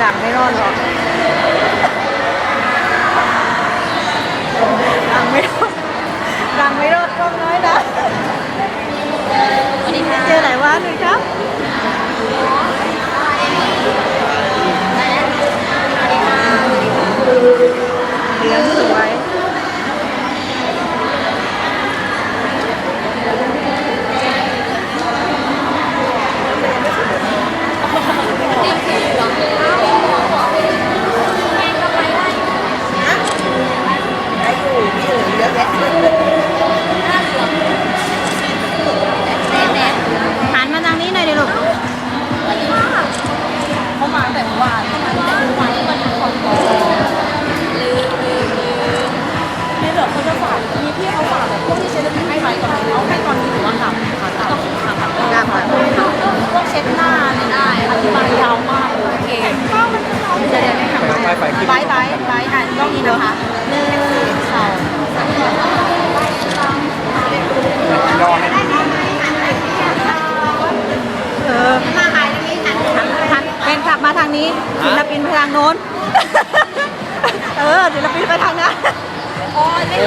หลังไม่รอดหรอกหลังไม่รอดหลังไม่รอดกล้องน้อยนะสวัสดีค่ะเจอหลายวันเลยครับเลี้ยงสวย เขาจะฝากมีพี่เขาฝากแบบพวกที่เช็ดน้ำให้ไว้ก่อนเอาให้ตอนนี้หรือว่าขับต้องขับขับกลับค่ะพวกเช็ดหน้าเนี่ได้อธิบายยาวมากโอเคเดี๋ยวเดี๋ยวให้ขับไปไปขึ้นไบไบไบอ่านกล้องนี้นะคะหนึ่งสองยอให้เออมาหายทางนี้หันหันเป็นขับมาทางนี้ศิลปินไปทางโน้น เออศิลปินไปทางนั้น ม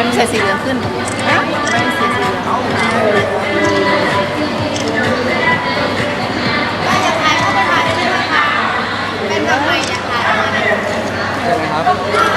ันใส่สีเหลืองขึ้นนะมันใส่สีเหลืองเอาเป็นแบบไหนนะคะ เออครับ